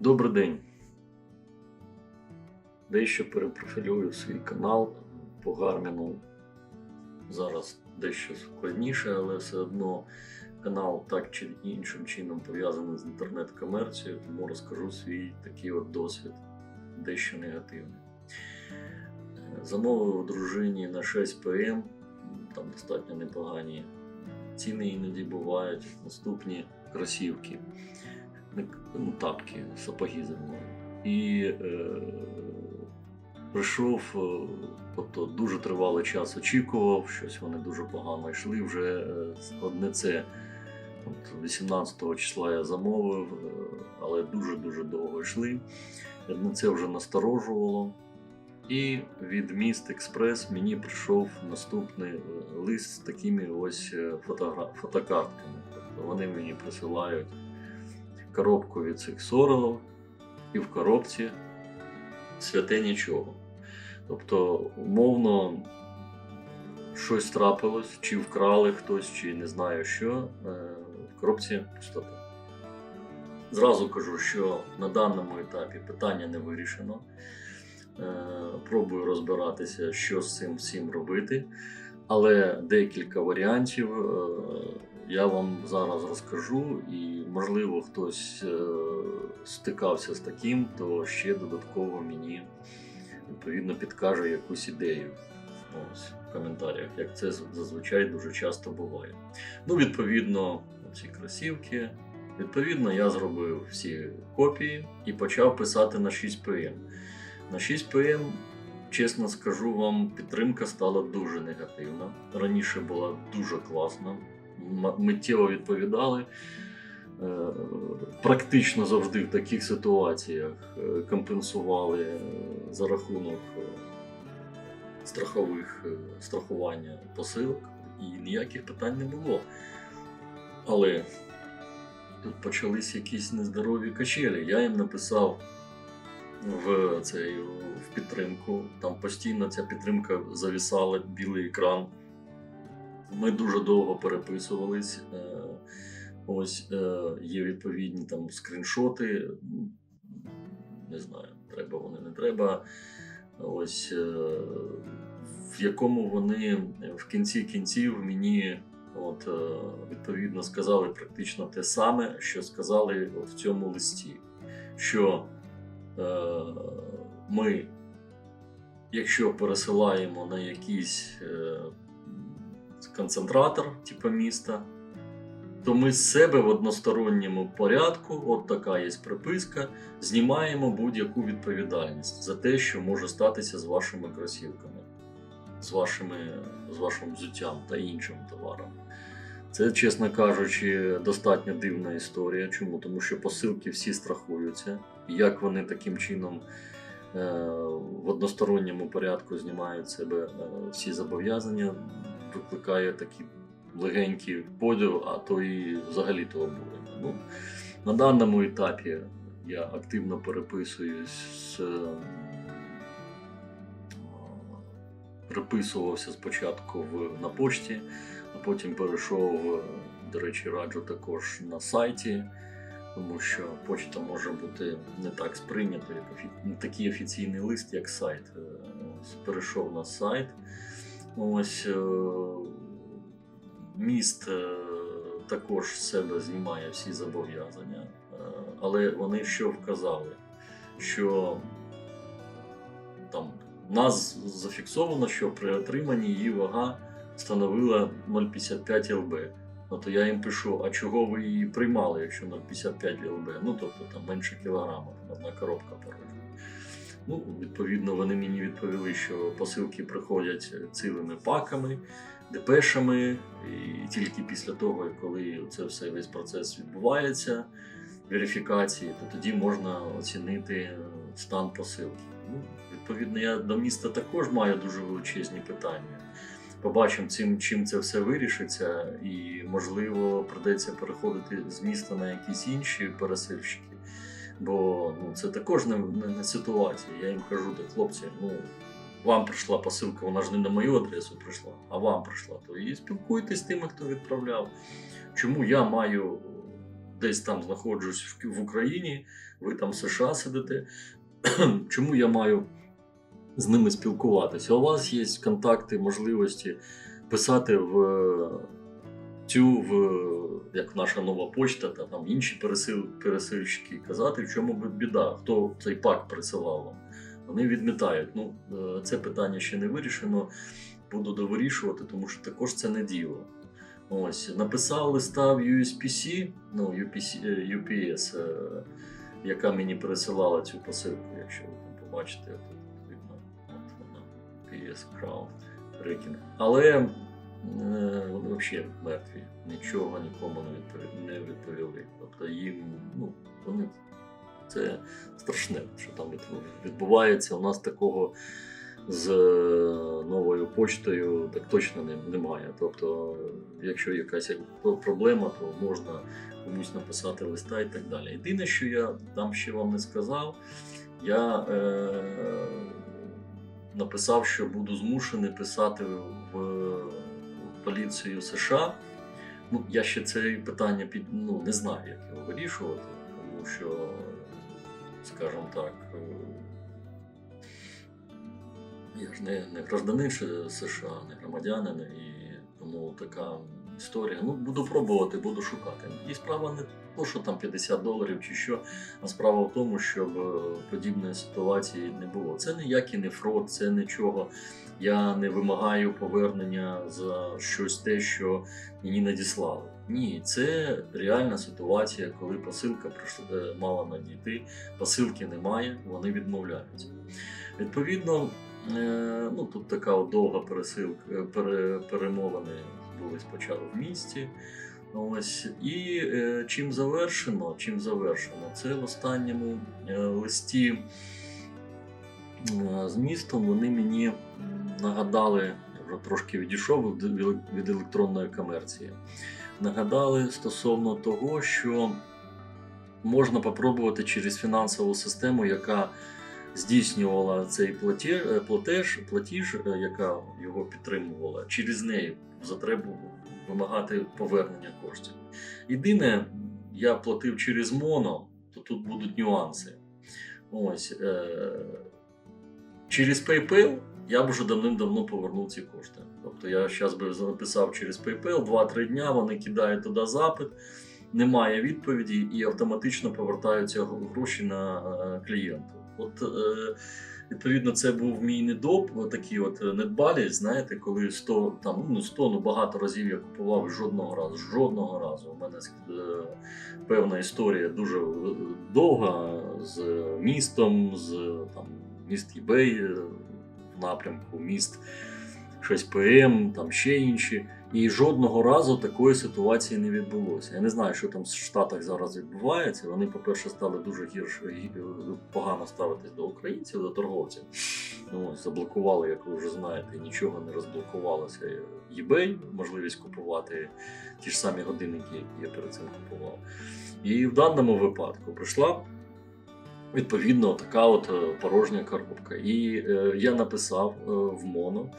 Добрий день. Дещо перепрофілюю свій канал по Гарміну. Зараз дещо складніше, але все одно канал так чи іншим чином пов'язаний з інтернет-комерцією, тому розкажу свій такий от досвід, дещо негативний. Замовив дружині на 6 ПМ, там достатньо непогані ціни іноді бувають. Наступні кросівки ну, тапки, сапоги зимові. І е, прийшов, е, тобто дуже тривалий час очікував, щось вони дуже погано йшли. Вже е, одне це от 18 числа я замовив, е, але дуже-дуже довго йшли. Одне це вже насторожувало. І від міст Експрес мені прийшов наступний лист з такими ось фотокартками. Тобто вони мені присилають коробку від цих сорелов, і в коробці святе нічого. Тобто, умовно, щось трапилось, чи вкрали хтось, чи не знаю що, е, в коробці пустота. Зразу кажу, що на даному етапі питання не вирішено. Е, Пробую розбиратися, що з цим всім робити. Але декілька варіантів е, я вам зараз розкажу, і можливо хтось е, стикався з таким, то ще додатково мені відповідно підкаже якусь ідею. В коментарях, як це зазвичай дуже часто буває. Ну, відповідно, ці кросівки. Відповідно, я зробив всі копії і почав писати на 6 ПМ. На 6 ПМ, чесно скажу вам, підтримка стала дуже негативна. Раніше була дуже класна. Миттєво відповідали. Е, Практично завжди в таких ситуаціях е, компенсували е, за рахунок страхових страхування посилок, і ніяких питань не було. Але тут почались якісь нездорові качелі. Я їм написав в цей в підтримку. Там постійно ця підтримка завісала білий екран. Ми дуже довго переписувались. Е, Ось е, є відповідні там скріншоти. Не знаю, треба вони, не треба. Ось е, в якому вони в кінці кінців мені от, відповідно сказали практично те саме, що сказали в цьому листі. Що ми, якщо пересилаємо на якийсь е, концентратор, типу міста, то ми з себе в односторонньому порядку, от така є приписка, знімаємо будь-яку відповідальність за те, що може статися з вашими кросівками, з, вашими, з вашим взуттям та іншим товаром. Це, чесно кажучи, достатньо дивна історія. Чому? Тому що посилки всі страхуються. Як вони таким чином е, в односторонньому порядку знімають себе е, всі зобов'язання, викликає такі легенький поділ, а то і взагалі то обурення. Ну, на даному етапі я активно переписуюсь з. е, Переписувався спочатку в, на почті, а потім перейшов, е, до речі, раджу також на сайті, тому що почта може бути не так сприйнята, як не такий офіційний лист, як сайт. Е, перейшов на сайт. Ось е, міст е, також з себе знімає всі зобов'язання, е, але вони що вказали? Що там нас зафіксовано, що при отриманні її вага становила 0,55 ЛБ. Ну то я їм пишу, а чого ви її приймали, якщо 0,55 ЛБ? Ну тобто там менше кілограма, одна коробка порожня. Ну, відповідно, вони мені відповіли, що посилки приходять цілими паками, депешами, і тільки після того, коли це все весь процес відбувається, верифікації, то тоді можна оцінити е, стан посилки. Ну, відповідно, я до міста також маю дуже величезні питання. Побачимо, цим, чим це все вирішиться, і можливо придеться переходити з міста на якісь інші пересильщики. Бо ну, це також не, не, не ситуація. Я їм кажу, так, хлопці, ну вам прийшла посилка, вона ж не на мою адресу прийшла, а вам прийшла. То і спілкуйтесь з тими, хто відправляв. Чому я маю десь там знаходжусь в, Україні, ви там в США сидите. Чому я маю з ними спілкуватися? У вас є контакти, можливості писати в цю в як наша нова почта та там інші пересил, пересильщики, казати, в чому біда, хто цей пак присилав вам. Вони відмітають. Ну, е, це питання ще не вирішено. Буду довирішувати, тому що також це не діло. Ось, написав листа в USPC, ну, UPC, е, UPS, е, яка мені пересилала цю посилку, якщо ви там побачите, тут видно, от вона, PS Crown Breaking. Але е, вони взагалі мертві, нічого нікому не відповіли. Тобто їм, ну, вони це страшне, що там відбувається. У нас такого з е, новою почтою так точно немає. Тобто, якщо якась проблема, то можна комусь написати листа і так далі. Єдине, що я там ще вам не сказав, я е, написав, що буду змушений писати в поліцію США. Ну, я ще це питання під, ну, не знаю, як його вирішувати, тому що, скажімо так, е, я ж не, не гражданин США, не громадянин, і тому така історія. Ну, буду пробувати, буду шукати. І справа не то, що там 50 доларів чи що, а справа в тому, щоб е, подібної ситуації не було. Це ніякий не фрод, це нічого. Я не вимагаю повернення за щось те, що мені надіслали. Ні, це реальна ситуація, коли посилка прийшла, е, мала надійти, посилки немає, вони відмовляються. Відповідно, е, ну тут така довга пересилка, перемовини були спочатку в місті. Ось і е, чим завершено? Чим завершено? Це в останньому е, листі е, з містом вони мені нагадали, вже трошки відійшов від, від електронної комерції. Нагадали стосовно того, що можна попробувати через фінансову систему, яка здійснювала цей е, платеж, платіж, е, яка його підтримувала, через неї за вимагати повернення коштів. Єдине, я платив через моно, то тут будуть нюанси. Ось, е, через PayPal я б вже давним-давно повернув ці кошти. Тобто я зараз би записав через PayPal 2-3 дня, вони кидають туди запит, немає відповіді і автоматично повертаються гроші на клієнту. От е, відповідно, це був мій недоп, такий от е, недбалість, знаєте, коли 100, там, ну 100, ну багато разів я купував жодного разу. Жодного разу. У мене е, певна історія дуже довга з містом, з там, міст eBay в напрямку, міст щось ПМ, там ще інші. І жодного разу такої ситуації не відбулося. Я не знаю, що там в Штатах зараз відбувається. Вони, по-перше, стали дуже гірше погано ставитись до українців, до торговців. Ну, заблокували, як ви вже знаєте, нічого не розблокувалося. eBay, можливість купувати ті ж самі годинники, які я перед цим купував. І в даному випадку прийшла відповідно така от е, порожня коробка. І е, я написав е, в моно.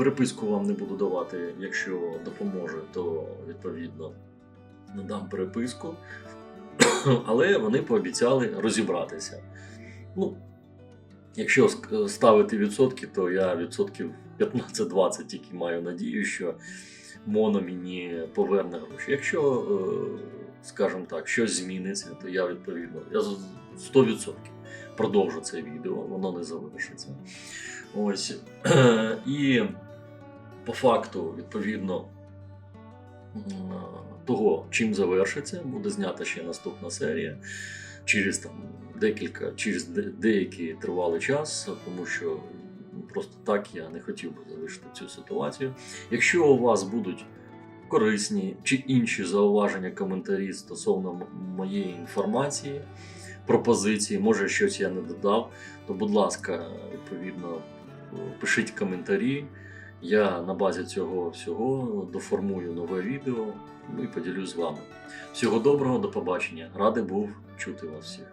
Переписку вам не буду давати, якщо допоможе, то відповідно надам переписку. Але вони пообіцяли розібратися. Ну, якщо ставити відсотки, то я відсотків 15-20 тільки маю надію, що моно мені поверне гроші. Якщо, е, скажімо так, щось зміниться, то я відповідно я 100% продовжу це відео, воно не завершиться. Ось. І по факту, відповідно того, чим завершиться, буде знята ще наступна серія через там декілька, через де- деякий тривалий час, тому що просто так я не хотів би залишити цю ситуацію. Якщо у вас будуть корисні чи інші зауваження, коментарі стосовно моєї інформації, пропозиції, може щось я не додав, то будь ласка, відповідно, пишіть коментарі. Я на базі цього всього доформую нове відео ну і поділюсь з вами. Всього доброго, до побачення. Радий був чути вас всіх.